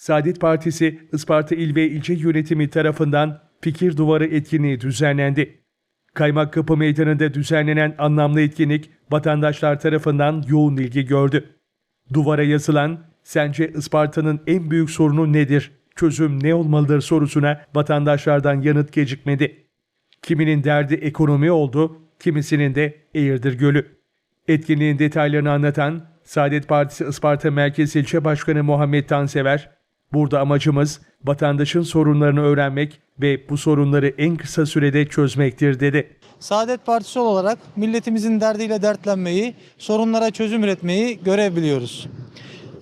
Saadet Partisi Isparta İl ve İlçe Yönetimi tarafından Fikir Duvarı etkinliği düzenlendi. Kaymakkapı Meydanı'nda düzenlenen anlamlı etkinlik vatandaşlar tarafından yoğun ilgi gördü. Duvara yazılan "Sence Isparta'nın en büyük sorunu nedir? Çözüm ne olmalıdır?" sorusuna vatandaşlardan yanıt gecikmedi. Kiminin derdi ekonomi oldu, kimisinin de Eğirdir Gölü. Etkinliğin detaylarını anlatan Saadet Partisi Isparta Merkez İlçe Başkanı Muhammed Tansever, burada amacımız vatandaşın sorunlarını öğrenmek ve bu sorunları en kısa sürede çözmektir dedi. Saadet Partisi olarak milletimizin derdiyle dertlenmeyi, sorunlara çözüm üretmeyi görev biliyoruz.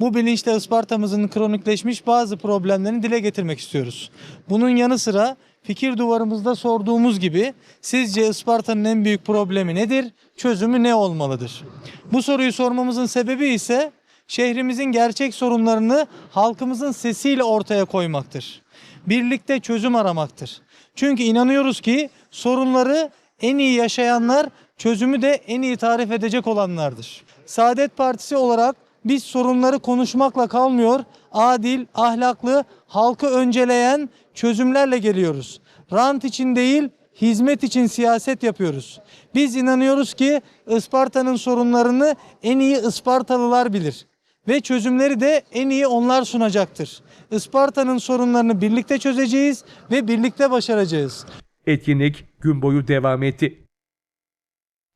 Bu bilinçle Isparta'mızın kronikleşmiş bazı problemlerini dile getirmek istiyoruz. Bunun yanı sıra fikir duvarımızda sorduğumuz gibi sizce Isparta'nın en büyük problemi nedir? Çözümü ne olmalıdır? Bu soruyu sormamızın sebebi ise şehrimizin gerçek sorunlarını halkımızın sesiyle ortaya koymaktır. Birlikte çözüm aramaktır. Çünkü inanıyoruz ki sorunları en iyi yaşayanlar çözümü de en iyi tarif edecek olanlardır. Saadet Partisi olarak biz sorunları konuşmakla kalmıyor, adil, ahlaklı, halkı önceleyen çözümlerle geliyoruz. Rant için değil, hizmet için siyaset yapıyoruz. Biz inanıyoruz ki Isparta'nın sorunlarını en iyi Ispartalılar bilir ve çözümleri de en iyi onlar sunacaktır. Isparta'nın sorunlarını birlikte çözeceğiz ve birlikte başaracağız. Etkinlik gün boyu devam etti.